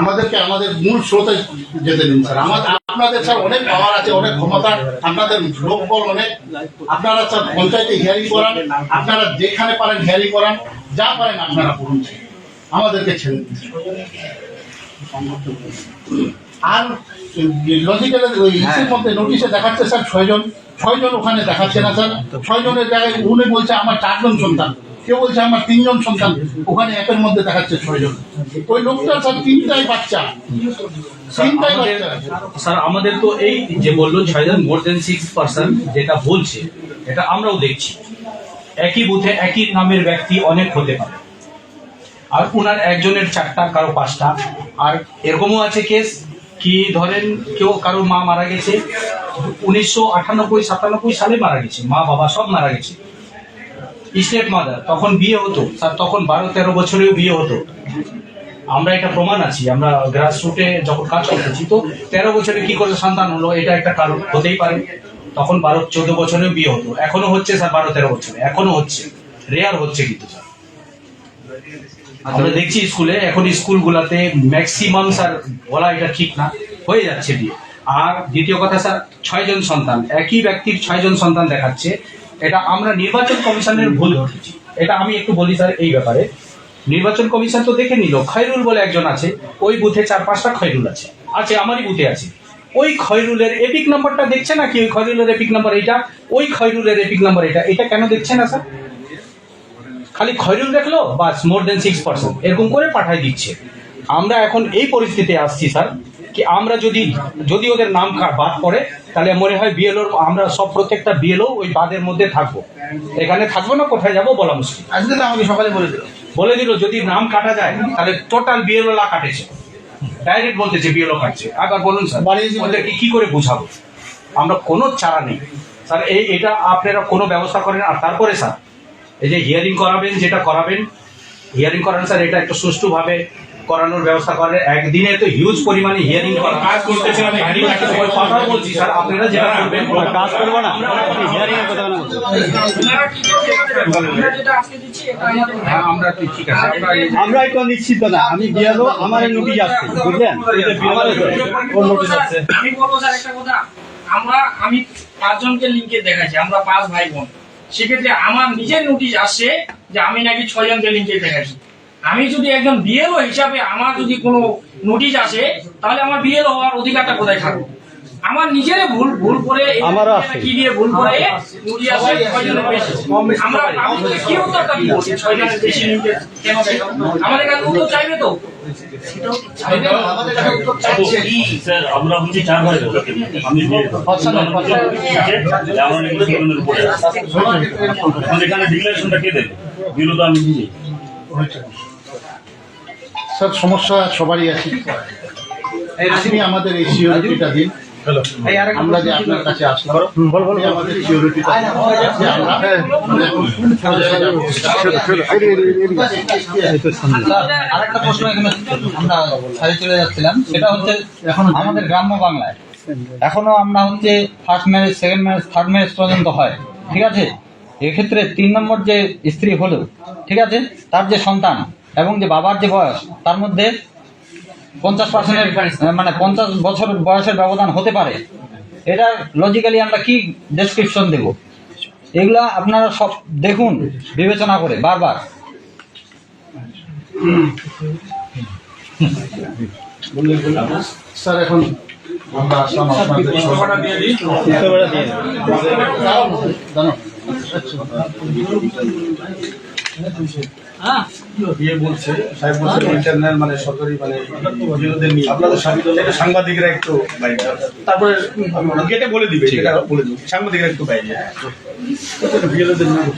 আমাদেরকে আমাদের মূল স্রোতে যেতে দিন স্যার। আমাদের আপনাদের স্যার অনেক পাওয়ার আছে, অনেক ক্ষমতা, আপনাদের অনেক। আপনারা স্যার পঞ্চায়েতে করান, আপনারা যেখানে পারেন হিয়ারিং করান, যা পারেন আপনারা করুন আমাদেরকে ছেড়ে দিন আর লজিক্যালের ওই মধ্যে নোটিশে দেখাচ্ছে স্যার ছয়জন। ছয়জন ওখানে দেখাচ্ছে না স্যার। ছয়জনের জায়গায় উনি বলছে আমার চারজন সন্তান। কেউ বলছে আমার তিনজন সন্তান। ওখানে একের মধ্যে দেখাচ্ছে ছয়জন। ওই লোকটা স্যার তিনটাই বাচ্চা। তিনটাই বাচ্চা। স্যার আমাদের তো এই যে বলল ছয়জন মোর দেন সিক্স পার্সেন্ট যেটা বলছে এটা আমরাও দেখছি। একই বুথে একই নামের ব্যক্তি অনেক হতে পারে। আর ওনার একজনের চারটা কারও পাঁচটা। আর এরকমও আছে কেস কি ধরেন কেউ কারও মা মারা গেছে উনিশশো সালে মারা গেছে। মা, বাবা সব মারা গেছে। স্টেট মাদার, তখন বিয়ে হতো। স্যার, তখন বারো, তেরো বছরেও বিয়ে হতো। আমরা এটা প্রমাণ আছি, আমরা গ্রাসরুটে যখন কাজ করতেছি তো তেরো বছরে কি করে সন্তান হলো, এটা একটা কারণ হতেই পারে। তখন বারো, চোদ্দ বছরেও বিয়ে হতো। এখনও হচ্ছে স্যার বারো, তেরো বছরে, এখনও হচ্ছে। রেয়ার হচ্ছে কিন্তু স্যার। আমরা দেখছি স্কুলে, এখন স্কুলগুলোতে ম্যাক্সিমাম স্যার বলা এটা ঠিক না। হয়ে যাচ্ছে বিয়ে। আর দ্বিতীয় কথা, স্যার, ছয়জন সন্তান। একই ব্যক্তির ছয়জন সন্তান দেখাচ্ছে। এটা আমরা নির্বাচন কমিশনের ভুল ধরেছি। এটা আমি একটু বলি, স্যার, এই ব্যাপারে। নির্বাচন কমিশন তো দেখে নিল, খয়রুল বলে একজন আছে। ওই বুথে চার পাঁচটা খয়রুল আছে। আছে, আমারই বুথে আছে। ওই খয়রুলের এপিক নাম্বারটা দেখছে না কি ওই খয়রুলের এপিক নাম্বার এটা ওই খয়রুলের এপিক নাম্বার এটা এটা কেন দেখছে না, স্যার? খালি খয়রুল দেখল? বাস মোর দেন সিক্স পার্সেন্ট এরকম করে পাঠাই দিচ্ছে। আমরা এখন এই পরিস্থিতিতে আসছি, স্যার। কি আমরা যদি যদি ওদের নাম বাদ পড়ে তাহলে মনে হয় বিএলওর আমরা সব প্রত্যেকটা বিএলও ওই বাদের মধ্যে থাকব। এখানে থাকব না কোথায় যাব বলা মুশকিল। আজকে তো আমাকে সকালে বলে দিল। বলে দিল যদি নাম কাটা যায় তাহলে টোটাল বিএলও লা কাটেছে। ডাইরেক্ট বলতেছে বিএলও কাটছে। আবার বলুন স্যার। ওদেরকে কি করে বুঝাবো? আমরা কোনো চারা নেই। স্যার এই এটা আপনারা কোনো ব্যবস্থা করেন আর তারপরে স্যার এই যে হিয়ারিং করাবেন যেটা করাবেন হিয়ারিং করান স্যার এটা একটু সুষ্ঠুভাবে করানোর ব্যবস্থা করেন একদিনে তো হিউজ পরিমাণে হিয়ারিং করা কাজ করতেছে আমি কথা বলছি স্যার আপনারা যেটা করবেন কাজ করব না। হিয়ারিং এর কথা? আমরা যেটা আজকে দিচ্ছি এটা আমাদের হ্যাঁ ঠিক আছে আমরা যে- নিশ্চিত না আমি বিয়ালো আমার নোটিশ আসছে বুঝলেন? নোটিশ আসছে। আমি বলব স্যার একটা কথা। আমরা আমি পাঁচজনকে লিঙ্কে দেখাচ্ছি আমরা পাঁচ ভাই বোন। সেক্ষেত্রে আমার নিজের নোটিশ আসছে যে আমি নাকি ছয়জনকে লিঙ্কে দেখাচ্ছি আমি যদি একজন বিএলও হিসাবে আমার যদি কোনো নোটিশ আসে তাহলে আমার বিএলও হওয়ার অধিকারটা কোথায় থাকবে আমার নিজের ভুল ভুল করে আমারও। কি দিয়ে ভুল করে নোটিশ আসে ছয়জনের বেশি আমরা আমি তো কি উত্তরটা দিব ছয়জনের বেশি কেন দেখাবো? আমাদের কাছে উত্তর চাইবে তো আমাদের কাছে উত্তর চাইছে। স্যার আমরা হচ্ছে চার ভাই আমি আছে। এখন ডিক্লারেশনটা কে দেবে স্যার সমস্যা সবারই আছে আপনি আমাদের এই সিওরিটিটা দিন আমরা যে আপনার কাছে আসলাম আমাদের সিওরিটিটা দিন যে আমরা আরেকটা প্রশ্ন এখানে আমরা সারি চলে যাচ্ছিলাম সেটা হচ্ছে এখন আমাদের গ্রাম্য বাংলায় এখনও আমরা হচ্ছে first marriage second marriage third marriage পর্যন্ত হয় ঠিক আছে এক্ষেত্রে তিন নম্বর যে স্ত্রী হলো ঠিক আছে তার যে সন্তান এবং যে বাবার যে বয়স তার মধ্যে পঞ্চাশ পার্সেন্টের মানে পঞ্চাশ বছর বয়সের ব্যবধান হতে পারে। এটা লজিক্যালি আমরা কি ডেসক্রিপশন দেব? এগুলা আপনারা সব দেখুন বিবেচনা করে বারবার। স্যার এখন আমরা আসলাম আপনাদের। জানো? বলছে সাহেব বলছে ইন্টারনাল মানে সরকারি মানে নিয়ে আপনাদের সাংবাদিকরা একটু বাইরে তারপরে গেটে বলে দিবে এটা বলে দিবে। সাংবাদিকরা একটু বাইরে বিরোধী নিয়ে